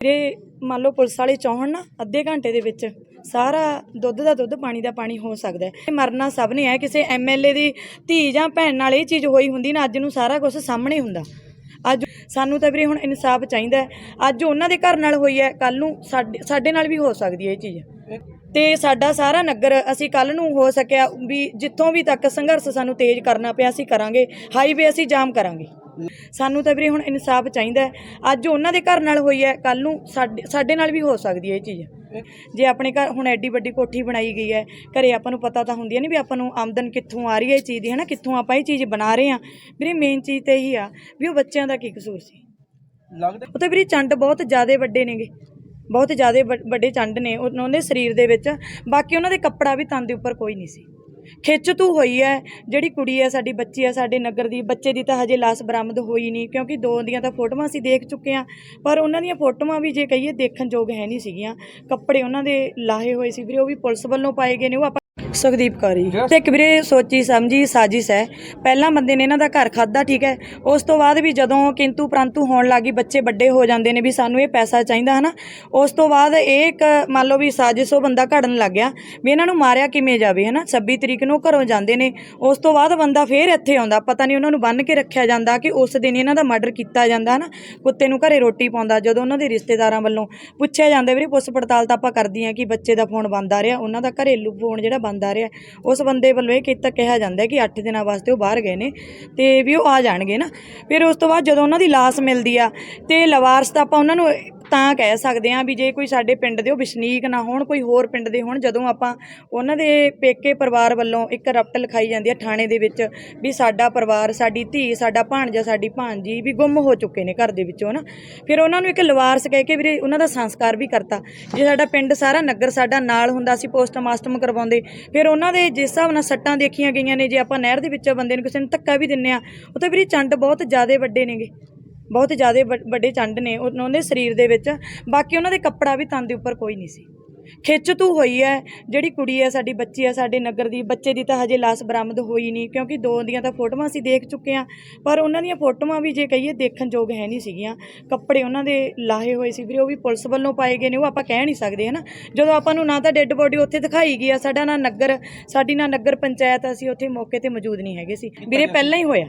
ਜੇ ਮੰਨ ਲਓ ਪੁਲਿਸ ਵਾਲੇ ਚਾਹਣ ਨਾ ਅੱਧੇ ਘੰਟੇ ਦੇ ਵਿੱਚ ਸਾਰਾ ਦੁੱਧ ਦਾ ਦੁੱਧ, ਪਾਣੀ ਦਾ ਪਾਣੀ ਹੋ ਸਕਦਾ ਹੈ। ਮਰਨਾ ਸਭ ਨੇ ਹੈ। ਕਿਸੇ ਐਮਐਲਏ ਦੀ ਧੀ ਜਾਂ ਭੈਣ ਨਾਲ ਇਹ ਚੀਜ਼ ਹੋਈ ਹੁੰਦੀ ਨਾ, ਅੱਜ ਨੂੰ ਸਾਰਾ ਕੁਝ ਸਾਹਮਣੇ ਹੁੰਦਾ। ਅੱਜ ਸਾਨੂੰ ਤਾਂ ਵੀਰੇ ਹੁਣ ਇਨਸਾਫ ਚਾਹੀਦਾ ਅੱਜ ਉਹਨਾਂ ਦੇ ਘਰ ਨਾਲ ਹੋਈ ਹੈ ਕੱਲ ਨੂੰ ਸਾਡੇ ਸਾਡੇ ਨਾਲ ਵੀ ਹੋ ਸਕਦੀ ਹੈ ਇਹ ਚੀਜ਼। ਤੇ ਸਾਡਾ ਸਾਰਾ ਨਗਰ, ਅਸੀਂ ਕੱਲ ਨੂੰ ਹੋ ਸਕਿਆ ਵੀ ਜਿੱਥੋਂ ਵੀ ਤੱਕ ਸੰਘਰਸ਼ ਸਾਨੂੰ ਤੇਜ਼ ਕਰਨਾ ਪਿਆ, ਅਸੀਂ ਕਰਾਂਗੇ। ਹਾਈਵੇ ਅਸੀਂ ਜਾਮ ਕਰਾਂਗੇ। ਸਾਨੂੰ ਤਾਂ ਵੀਰੇ ਹੁਣ ਇਨਸਾਫ ਚਾਹੀਦਾ। ਅੱਜ ਉਹਨਾਂ ਦੇ ਘਰ ਨਾਲ ਹੋਈ ਹੈ ਕੱਲ ਨੂੰ ਸਾਡੇ ਸਾਡੇ ਨਾਲ ਵੀ ਹੋ ਸਕਦੀ ਹੈ ਇਹ ਚੀਜ਼। ਜੇ ਆਪਣੇ ਘਰ ਹੁਣ ਐਡੀ ਵੱਡੀ ਕੋਠੀ ਬਣਾਈ ਗਈ ਹੈ ਘਰੇ ਆਪਾਂ ਨੂੰ ਪਤਾ ਤਾਂ ਹੁੰਦੀ ਹੈ ਨਹੀਂ ਵੀ ਆਪਾਂ ਨੂੰ ਆਮਦਨ ਕਿੱਥੋਂ ਆ ਰਹੀ ਹੈ ਇਹ ਚੀਜ਼ ਦੀ ਹੈ ਨਾ ਕਿੱਥੋਂ ਆਪਾਂ ਇਹ ਚੀਜ਼ ਬਣਾ ਰਹੇ ਹਾਂ। ਵੀਰੇ ਮੇਨ ਚੀਜ਼ ਤੇ ਇਹੀ ਆ ਵੀ ਉਹ ਬੱਚਿਆਂ ਦਾ ਕੀ ਕਸੂਰ ਸੀ। ਲੱਗਦਾ ਉਹ ਤਾਂ ਵੀਰੇ ਚੰਡ ਬਹੁਤ ਜ਼ਿਆਦੇ ਵੱਡੇ ਨੇਗੇ। ਬਹੁਤ ਜ਼ਿਆਦੇ ਵੱਡੇ ਚੰਡ ਨੇ। ਉਹ- ਉਹਨਾਂ ਦੇ ਸਰੀਰ ਦੇ ਵਿੱਚ ਬਾਕੀ ਉਹਨਾਂ ਦੇ ਕੱਪੜਾ ਵੀ ਤਨ ਦੇ ਉੱਪਰ ਕੋਈ ਨਹੀਂ ਸੀ। ਖਿੱਚ ਤੂ ਹੋਈ ਹੈ ਜਿਹੜੀ ਕੁੜੀ ਹੈ ਸਾਡੀ ਬੱਚੀ ਹੈ ਸਾਡੇ ਨਗਰ ਦੀ ਬੱਚੇ ਦੀ ਤਾਂ ਹਜੇ ਲਾਸ਼ ਬਰਾਮਦ ਹੋਈ ਨਹੀਂ, ਕਿਉਂਕਿ ਦੋ ਦੀਆਂ ਤਾਂ ਫੋਟੋਆਂ ਅਸੀਂ ਦੇਖ ਚੁੱਕੇ ਹਾਂ ਪਰ ਉਹਨਾਂ ਦੀਆਂ ਫੋਟੋਆਂ ਵੀ ਜੇ ਕਹੀਏ ਦੇਖਣ ਯੋਗ ਹੈ ਨਹੀਂ ਸੀਗੀਆਂ। ਕੱਪੜੇ ਉਹਨਾਂ ਦੇ ਲਾਹੇ ਹੋਏ ਸੀ ਵੀਰੇ, ਉਹ ਵੀ ਪੁਲਿਸ ਵੱਲੋਂ ਪਾਏ ਗਏ ਨੇ, ਉਹ ਆਪਾਂ ਸੁਖਦੀਪ ਕੌਰੀ ਤੇ ਇੱਕ ਵੀਰੇ ਸੋਚੀ ਸਮਝੀ ਸਾਜ਼ਿਸ਼ ਹੈ। ਪਹਿਲਾਂ ਬੰਦੇ ਨੇ ਇਹਨਾਂ ਦਾ ਘਰ ਖਾਦਾ ਠੀਕ ਹੈ। ਉਸ ਤੋਂ ਬਾਅਦ ਵੀ ਜਦੋਂ ਕਿੰਤੂ ਪ੍ਰੰਤੂ ਹੋਣ ਲੱਗੀ ਬੱਚੇ ਵੱਡੇ ਹੋ ਜਾਂਦੇ ਨੇ ਵੀ ਸਾਨੂੰ ਇਹ ਪੈਸਾ ਚਾਹੀਦਾ ਹਨਾ। ਉਸ ਤੋਂ ਬਾਅਦ ਇਹ ਇੱਕ ਮੰਨ ਲਓ ਵੀ ਸਾਜ਼ਿਸ਼ ਉਹ ਬੰਦਾ ਘੜਨ ਲੱਗ ਗਿਆ ਵੀ ਇਹਨਾਂ ਨੂੰ ਮਾਰਿਆ ਕਿਵੇਂ ਜਾਵੇ ਹਨਾ। 26 ਤਰੀਕ ਨੂੰ ਘਰੋਂ ਜਾਂਦੇ ਨੇ। ਉਸ ਤੋਂ ਬਾਅਦ ਬੰਦਾ ਫੇਰ ਇੱਥੇ ਆਉਂਦਾ। ਪਤਾ ਨਹੀਂ ਉਹਨਾਂ ਨੂੰ ਬੰਨ ਕੇ ਰੱਖਿਆ ਜਾਂਦਾ ਕਿ ਉਸ ਦਿਨ ਇਹਨਾਂ ਦਾ ਮਰਡਰ ਕੀਤਾ ਜਾਂਦਾ ਹਨਾ। ਕੁੱਤੇ ਨੂੰ ਘਰੇ ਰੋਟੀ ਪਾਉਂਦਾ ਜਦੋਂ ਉਹਨਾਂ ਦੇ ਰਿਸ਼ਤੇਦਾਰਾਂ ਵੱਲੋਂ ਪੁੱਛਿਆ ਜਾਂਦਾ ਵੀਰੇ ਪੁੱਛ ਪੜਤਾਲ ਤਾਂ ਆਪਾਂ ਕਰਦੀ ਹਾਂ ਕਿ ਬੱਚੇ ਦਾ ਫੋਨ ਬੰਦ ਆ ਰਿਹਾ ਉਹਨਾਂ ਦਾ ਘਰੇਲੂ ਫੋਨ ਜਿਹੜਾ ਬੰਦ ਆ ਰਿਹਾ। ਉਸ ਬੰਦੇ ਵੱਲੋਂ ਇਹ ਕੀਤਾ ਕਿਹਾ ਜਾਂਦਾ ਕਿ 8 ਦਿਨਾਂ ਵਾਸਤੇ ਉਹ ਬਾਹਰ ਗਏ ਨੇ ਤੇ ਵੀ ਉਹ ਆ ਜਾਣਗੇ ਨਾ। ਫਿਰ ਉਸ ਤੋਂ ਬਾਅਦ ਜਦੋਂ ਉਹਨਾਂ ਦੀ ਲਾਸ਼ ਮਿਲਦੀ ਆ ਤੇ ਲਵਾਰਸ ਤਾਂ ਆਪਾਂ ਉਹਨਾਂ ਨੂੰ ਤਾਂ ਕਹਿ ਸਕਦੇ ਹਾਂ ਵੀ ਜੇ ਕੋਈ ਸਾਡੇ ਪਿੰਡ ਦੇ ਉਹ ਵਸਨੀਕ ਨਾ ਹੋਣ, ਕੋਈ ਹੋਰ ਪਿੰਡ ਦੇ ਹੋਣ, ਜਦੋਂ ਆਪਾਂ ਉਹਨਾਂ ਦੇ ਪੇਕੇ ਪਰਿਵਾਰ ਵੱਲੋਂ ਇੱਕ ਰਪਟ ਲਿਖਾਈ ਜਾਂਦੀ ਹੈ ਥਾਣੇ ਦੇ ਵਿੱਚ ਵੀ ਸਾਡਾ ਪਰਿਵਾਰ, ਸਾਡੀ ਧੀ, ਸਾਡਾ ਭਾਣਜਾ, ਸਾਡੀ ਭਾਣਜੀ ਵੀ ਗੁੰਮ ਹੋ ਚੁੱਕੇ ਨੇ ਘਰ ਦੇ ਵਿੱਚੋਂ ਨਾ ਫਿਰ ਉਹਨਾਂ ਨੂੰ ਇੱਕ ਲਵਾਰਸ ਕਹਿ ਕੇ ਵੀਰੇ ਉਹਨਾਂ ਦਾ ਸੰਸਕਾਰ ਵੀ ਕਰਤਾ। ਜੇ ਸਾਡਾ ਪਿੰਡ ਸਾਰਾ ਨਗਰ ਸਾਡਾ ਨਾਲ ਹੁੰਦਾ ਸੀ, ਪੋਸਟਮਾਸਟਮ ਕਰਵਾਉਂਦੇ, ਫਿਰ ਉਹਨਾਂ ਦੇ ਜਿਸ ਹਿਸਾਬ ਨਾਲ ਸੱਟਾਂ ਦੇਖੀਆਂ ਗਈਆਂ ਨੇ, ਜੇ ਆਪਾਂ ਨਹਿਰ ਦੇ ਵਿੱਚ ਬੰਦੇ ਨੂੰ ਕਿਸੇ ਨੂੰ ਧੱਕਾ ਵੀ ਦਿੰਨੇ ਆ, ਉਹ ਤਾਂ ਵੀਰੇ ਚੰਡ ਬਹੁਤ ਜ਼ਿਆਦਾ ਵੱਡੇ ਨੇਗੇ। ਬਹੁਤ ਜ਼ਿਆਦੇ ਵੱਡੇ ਚੰਡ ਨੇ ਉਹ- ਉਹਨਾਂ ਦੇ ਸਰੀਰ ਦੇ ਵਿੱਚ ਬਾਕੀ ਉਹਨਾਂ ਦੇ ਕੱਪੜਾ ਵੀ ਤਨ ਦੇ ਉੱਪਰ ਕੋਈ ਨਹੀਂ ਸੀ। ਖਿੱਚ ਤੂ ਹੋਈ ਹੈ ਜਿਹੜੀ ਕੁੜੀ ਹੈ ਸਾਡੀ ਬੱਚੀ ਹੈ ਸਾਡੇ ਨਗਰ ਦੀ ਬੱਚੇ ਦੀ ਤਾਂ ਹਜੇ ਲਾਸ਼ ਬਰਾਮਦ ਹੋਈ ਨਹੀਂ ਕਿਉਂਕਿ ਦੋ ਦੀਆਂ ਤਾਂ ਫੋਟੋਆਂ ਅਸੀਂ ਦੇਖ ਚੁੱਕੇ ਹਾਂ ਪਰ ਉਹਨਾਂ ਦੀਆਂ ਫੋਟੋਆਂ ਵੀ ਜੇ ਕਹੀਏ ਦੇਖਣ ਯੋਗ ਹੈ ਨਹੀਂ ਸੀਗੀਆਂ। ਕੱਪੜੇ ਉਹਨਾਂ ਦੇ ਲਾਹੇ ਹੋਏ ਸੀ ਵੀਰੇ ਉਹ ਵੀ ਪੁਲਿਸ ਵੱਲੋਂ ਪਾਏ ਗਏ ਨੇ ਉਹ ਆਪਾਂ ਕਹਿ ਨਹੀਂ ਸਕਦੇ ਹਨਾ। ਜਦੋਂ ਆਪਾਂ ਨੂੰ ਨਾ ਤਾਂ ਡੈੱਡ ਬੋਡੀ ਉੱਥੇ ਦਿਖਾਈ ਗਈ ਆ ਸਾਡਾ ਨਾ ਨਗਰ ਸਾਡੀ ਨਾ ਨਗਰ ਪੰਚਾਇਤ ਅਸੀਂ ਉੱਥੇ ਮੌਕੇ ਤੇ ਮੌਜੂਦ ਨਹੀਂ ਹੈਗੇ ਸੀ। ਵੀਰੇ ਪਹਿਲਾਂ ਹੀ ਹੋਇਆ।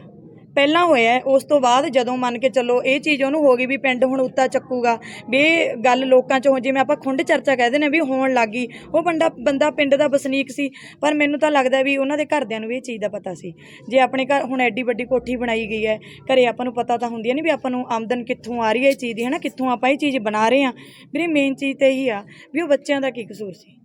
ਪਹਿਲਾਂ ਹੋਇਆ ਉਸ ਤੋਂ ਬਾਅਦ ਜਦੋਂ ਮੰਨ ਕੇ ਚੱਲੋ ਇਹ ਚੀਜ਼ ਉਹਨੂੰ ਹੋ ਗਈ ਵੀ ਪਿੰਡ ਹੁਣ ਉੱਤਾ ਚੱਕੂਗਾ, ਵੀ ਗੱਲ ਲੋਕਾਂ 'ਚ ਜਿਵੇਂ ਆਪਾਂ ਖੁੰਡ ਚਰਚਾ ਕਹਿੰਦੇ ਨੇ ਵੀ ਹੋਣ ਲੱਗੀ ਉਹ ਬੰਦਾ ਬੰਦਾ ਪਿੰਡ ਦਾ ਵਸਨੀਕ ਸੀ, ਪਰ ਮੈਨੂੰ ਤਾਂ ਲੱਗਦਾ ਵੀ ਉਹਨਾਂ ਦੇ ਘਰਦਿਆਂ ਨੂੰ ਵੀ ਇਹ ਚੀਜ਼ ਦਾ ਪਤਾ ਸੀ। ਜੇ ਆਪਣੇ ਘਰ ਹੁਣ ਐਡੀ ਵੱਡੀ ਕੋਠੀ ਬਣਾਈ ਗਈ ਹੈ, ਘਰੇ ਆਪਾਂ ਨੂੰ ਪਤਾ ਤਾਂ ਹੁੰਦੀ ਹੈ ਨਹੀਂ ਵੀ ਆਪਾਂ ਨੂੰ ਆਮਦਨ ਕਿੱਥੋਂ ਆ ਰਹੀ ਹੈ ਇਹ ਚੀਜ਼ ਦੀ ਹੈ ਨਾ ਕਿੱਥੋਂ ਆਪਾਂ ਇਹ ਚੀਜ਼ ਬਣਾ ਰਹੇ ਹਾਂ? ਵੀਰੇ ਮੇਨ ਚੀਜ਼ ਤੇ ਇਹੀ ਆ ਵੀ ਉਹ ਬੱਚਿਆਂ ਦਾ ਕੀ ਕਸੂਰ ਸੀ?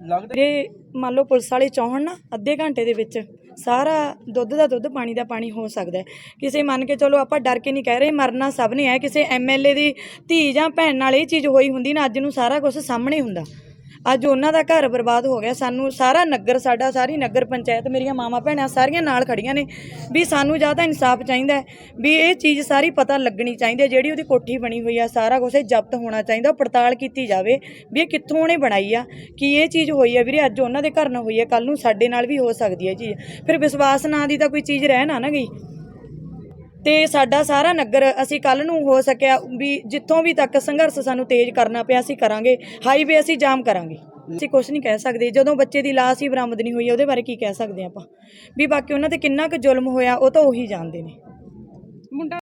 ਲੱਗਦਾ? ਵੀਰੇ, ਮੰਨ ਲਓ ਪੁਲਿਸ ਵਾਲੇ ਚਾਹਣ ਨਾ ਅੱਧੇ ਘੰਟੇ ਦੇ ਵਿੱਚ ਸਾਰਾ ਦੁੱਧ ਦਾ ਦੁੱਧ, ਪਾਣੀ ਦਾ ਪਾਣੀ ਹੋ ਸਕਦਾ ਹੈ। ਕਿਸੇ ਮੰਨ ਕੇ ਚਲੋ ਆਪਾਂ ਡਰ ਕੇ ਨਹੀਂ ਕਹਿ ਰਹੇ, ਮਰਨਾ ਸਭ ਨੇ ਹੈ। ਕਿਸੇ ਐਮਐਲਏ ਦੀ ਧੀ ਜਾਂ ਭੈਣ ਨਾਲ ਇਹ ਚੀਜ਼ ਹੋਈ ਹੁੰਦੀ ਨਾ, ਅੱਜ ਨੂੰ ਸਾਰਾ ਕੁਝ ਸਾਹਮਣੇ ਹੁੰਦਾ। ਅੱਜ ਉਹਨਾਂ ਦਾ ਘਰ ਬਰਬਾਦ ਹੋ ਗਿਆ। ਸਾਨੂੰ ਸਾਰਾ ਨਗਰ, ਸਾਡਾ ਸਾਰੀ ਨਗਰ ਪੰਚਾਇਤ, ਮੇਰੀਆਂ ਮਾਵਾਂ ਭੈਣਾਂ ਸਾਰੀਆਂ ਨਾਲ ਖੜੀਆਂ ਨੇ ਵੀ ਸਾਨੂੰ ਜਾਂ ਤਾਂ ਇਨਸਾਫ ਚਾਹੀਦਾ ਵੀ ਇਹ ਚੀਜ਼ ਸਾਰੀ ਪਤਾ ਲੱਗਣੀ ਚਾਹੀਦੀ ਹੈ, ਜਿਹੜੀ ਉਹਦੀ ਕੋਠੀ ਬਣੀ ਹੋਈ ਆ, ਸਾਰਾ ਕੁਝ ਜ਼ਬਤ ਹੋਣਾ ਚਾਹੀਦਾ, ਉਹ ਪੜਤਾਲ ਕੀਤੀ ਜਾਵੇ ਵੀ ਇਹ ਕਿੱਥੋਂ ਉਹਨੇ ਬਣਾਈ ਆ, ਕੀ ਇਹ ਚੀਜ਼ ਹੋਈ ਆ ਵੀਰੇ, ਅੱਜ ਉਹਨਾਂ ਦੇ ਘਰ ਨਾਲ ਹੋਈ ਆ ਕੱਲ ਨੂੰ ਸਾਡੇ ਨਾਲ ਵੀ ਹੋ ਸਕਦੀ ਹੈ ਇਹ ਚੀਜ਼। ਫਿਰ ਵਿਸ਼ਵਾਸ ਨਾਂ ਦੀ ਤਾਂ ਕੋਈ ਚੀਜ਼ ਰਹਿ ਨਾ ਨਾ ਗਈ। ਤੇ ਸਾਡਾ ਸਾਰਾ ਨਗਰ ਅਸੀਂ ਕੱਲ ਨੂੰ ਹੋ ਸਕਿਆ ਵੀ ਜਿੱਥੋਂ ਵੀ ਤੱਕ ਸੰਘਰਸ਼ ਸਾਨੂੰ ਤੇਜ਼ ਕਰਨਾ ਪਿਆ, ਅਸੀਂ ਕਰਾਂਗੇ। ਹਾਈਵੇ ਅਸੀਂ ਜਾਮ ਕਰਾਂਗੇ। ਅਸੀਂ ਕੁਝ ਨਹੀਂ ਕਹਿ ਸਕਦੇ। ਜਦੋਂ ਬੱਚੇ ਦੀ ਲਾਸ਼ ਹੀ ਬਰਾਮਦ ਨਹੀਂ ਹੋਈ, ਉਹਦੇ ਬਾਰੇ ਕੀ ਕਹਿ ਸਕਦੇ ਆਪਾਂ? ਵੀ ਬਾਕੀ ਉਹਨਾਂ ਤੇ ਕਿੰਨਾ ਕੁ ਜ਼ੁਲਮ ਹੋਇਆ, ਉਹ ਤਾਂ ਉਹੀ ਜਾਣਦੇ ਨੇ। ਮੁੰਡਾ